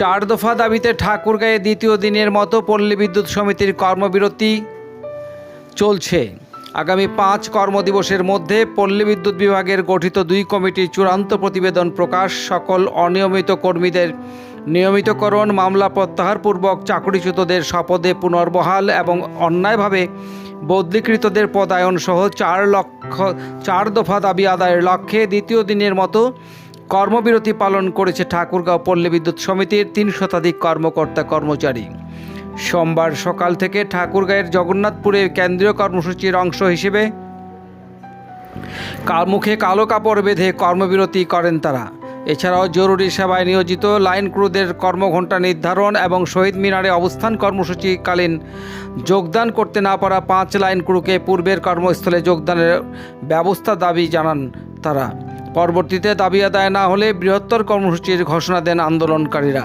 চার দফা দাবিতে ঠাকুরগাঁয়ে দ্বিতীয় দিনের মতো পল্লী বিদ্যুৎ সমিতির কর্মবিরতি চলছে। আগামী পাঁচ কর্মদিবসের মধ্যে পল্লী বিদ্যুৎ বিভাগের গঠিত দুই কমিটির চূড়ান্ত প্রতিবেদন প্রকাশ। সকল অনিয়মিত কর্মীদের নিয়মিতকরণ, মামলা প্রত্যাহারপূর্বক চাকরিচ্যুতদের শপথে পুনর্বহাল এবং অন্যায়ভাবে বদলিকৃতদের পদায়ন সহ চার লক্ষ, চার দফা দাবি আদায়ের লক্ষ্যে দ্বিতীয় দিনের মতো কর্মবিরতি পালন করেছে ঠাকুরগাঁও পল্লী বিদ্যুৎ সমিতির তিন শতাধিক কর্মকর্তা কর্মচারী। সোমবার সকাল থেকে ঠাকুরগাঁয়ের জগন্নাথপুরে কেন্দ্রীয় কর্মসূচির অংশ হিসেবে মুখে কালো কাপড় বেঁধে কর্মবিরতি করেন তারা। এছাড়াও জরুরি সেবায় নিয়োজিত লাইন ক্রুদের কর্মঘণ্টা নির্ধারণ এবং শহীদ মিনারে অবস্থান কর্মসূচিকালীন যোগদান করতে না পারা পাঁচ লাইন ক্রুকে পূর্বের কর্মস্থলে যোগদানের ব্যবস্থা দাবি জানান তারা। পরবর্তীতে দাবি আদায় না হলে বৃহত্তর কর্মসূচির ঘোষণা দেন আন্দোলনকারীরা।